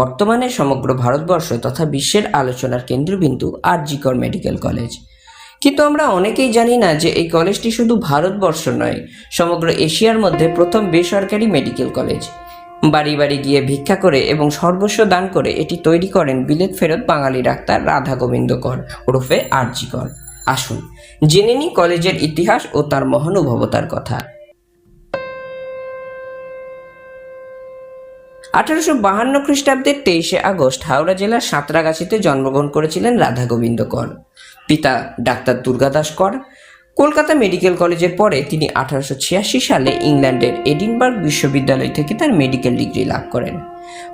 বর্তমানে সমগ্র ভারতবর্ষ তথা বিশ্বের আলোচনার কেন্দ্রবিন্দু আরজিকর মেডিকেল কলেজ। কিন্তু আমরা অনেকেই জানি না যে এই কলেজটি শুধু ভারতবর্ষ নয়, সমগ্র এশিয়ার মধ্যে প্রথম বেসরকারি মেডিকেল কলেজ। বাড়ি বাড়ি গিয়ে ভিক্ষা করে এবং সর্বস্ব দান করে এটি তৈরি করেন বিলেত ফেরত বাঙালি ডাক্তার রাধা গোবিন্দ কর ওরফে আরজি কর আসুন, জেনে নিই কলেজের ইতিহাস ও তার মহানুভবতার কথা। আঠারোশো বাহান্ন খ্রিস্টাব্দের তেইশে আগস্ট হাওড়া জেলার সাঁতরাগাছিতে জন্মগ্রহণ করেছিলেন রাধা গোবিন্দ কর। পিতা ডাক্তার দুর্গাদাস কর। কলকাতা মেডিকেল কলেজের পরে তিনি আঠারোশো ছিয়াশি সালে ইংল্যান্ডের এডিনবার্গ বিশ্ববিদ্যালয় থেকে তার মেডিকেল ডিগ্রি লাভ করেন।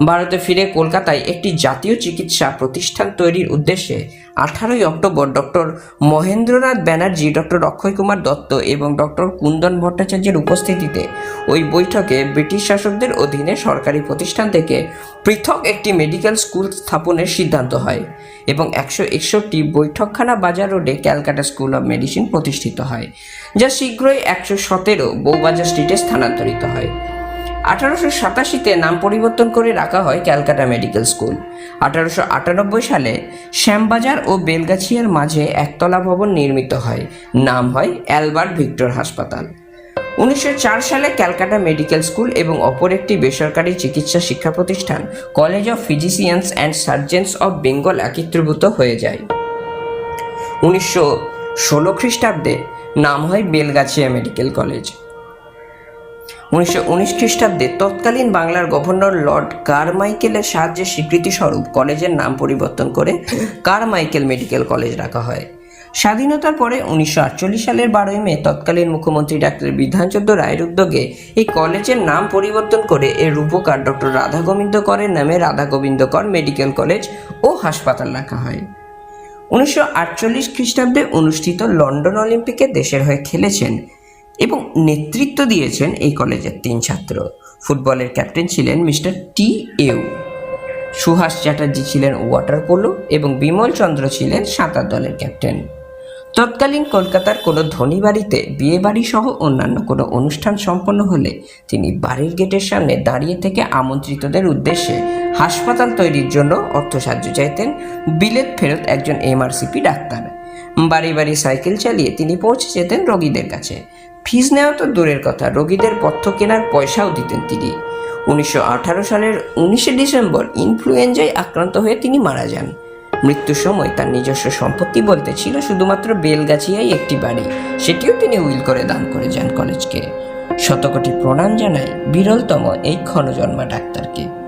ভারতে ফিরে কলকাতায় একটি জাতীয় চিকিৎসা প্রতিষ্ঠান তৈরির উদ্দেশ্যে আঠারোই October doctor Mahendranath Banerjee, doctor Akshay Kumar Dutta এবং ডক্টর কুন্দন ভট্টাচার্যের উপস্থিতিতে ওই বৈঠকে ব্রিটিশ শাসকদের অধীনে সরকারি প্রতিষ্ঠান থেকে পৃথক একটি মেডিকেল স্কুল স্থাপনের সিদ্ধান্ত হয় এবং একশো একষট্টি বৈঠকখানা বাজার রোডে ক্যালকাটা স্কুল অব মেডিসিন প্রতিষ্ঠিত হয়, যা শীঘ্রই একশো সতেরো বৌবাজার স্ট্রিটে স্থানান্তরিত হয়। আঠারোশো সাতাশিতে নাম পরিবর্তন করে রাখা হয় ক্যালকাটা মেডিকেল স্কুল। আঠারোশো আটানব্বই সালে শ্যামবাজার ও বেলগাছিয়ার মাঝে একতলা ভবন নির্মিত হয়। নাম হয় অ্যালবার্ট ভিক্টর হাসপাতাল। উনিশশো চার সালে ক্যালকাটা মেডিকেল স্কুল এবং অপর একটি বেসরকারি চিকিৎসা শিক্ষা প্রতিষ্ঠান college of physicians and surgeons of Bengal একত্রীভূত হয়ে যায়। উনিশশো ষোলো খ্রিস্টাব্দে নাম হয় বেলগাছিয়া মেডিকেল কলেজ। উনিশশো উনিশ খ্রিস্টাব্দে তৎকালীন বাংলার গভর্নর লর্ড কারমাইকেলের সাহায্যে স্বীকৃতিস্বরূপ কলেজের নাম পরিবর্তন করে কারমাইকেল মেডিকেল কলেজ রাখা হয়। স্বাধীনতার পরে উনিশশো আটচল্লিশ সালের বারোই মে তৎকালীন মুখ্যমন্ত্রী ডাক্তার বিধানচন্দ্র রায়ের উদ্যোগে এই কলেজের নাম পরিবর্তন করে এর রূপকার ডক্টর রাধা গোবিন্দ করের নামে রাধা গোবিন্দ কর মেডিকেল কলেজ ও হাসপাতাল রাখা হয়। উনিশশো আটচল্লিশ খ্রিস্টাব্দে অনুষ্ঠিত লন্ডন অলিম্পিকে দেশের হয়ে খেলেছেন এবং নেতৃত্ব দিয়েছেন এই কলেজের তিন ছাত্র। ফুটবলের ক্যাপ্টেন ছিলেন মিস্টার টি এউ সুহাস চ্যাটার্জি ছিলেন ওয়াটার পোলো এবং বিমল চন্দ্র ছিলেন সাঁতার দলের ক্যাপ্টেন। তৎকালীন কলকাতার কোনো ধনী বাড়িতে বিয়ে বাড়ি সহ অন্যান্য কোনো অনুষ্ঠান সম্পন্ন হলে তিনি বাড়ির গেটের সামনে দাঁড়িয়ে থেকে আমন্ত্রিতদের উদ্দেশ্যে হাসপাতাল তৈরির জন্য অর্থ সাহায্য চাইতেন। বিলেত ফেরত একজন এমআরসিপি ডাক্তার। বাড়ি বাড়ি সাইকেল চালিয়ে তিনি পৌঁছে যেতেন রোগীদের কাছে। ফিজ নেওয়া তো দূরের কথা, রোগীদের পথ্য কেনার পয়সাও দিতেন তিনি। উনিশশো আঠারো সালের উনিশে ডিসেম্বর ইনফ্লুয়েঞ্জায় আক্রান্ত হয়ে তিনি মারা যান। মৃত্যুর সময় তার নিজস্ব সম্পত্তি বলতে ছিল শুধুমাত্র বেলগাছিয়ায় একটি বাড়ি। সেটিও তিনি উইল করে দান করে যান কলেজকে। শতকোটি প্রণাম জানায় বিরলতম এই ক্ষণজন্মা ডাক্তারকে।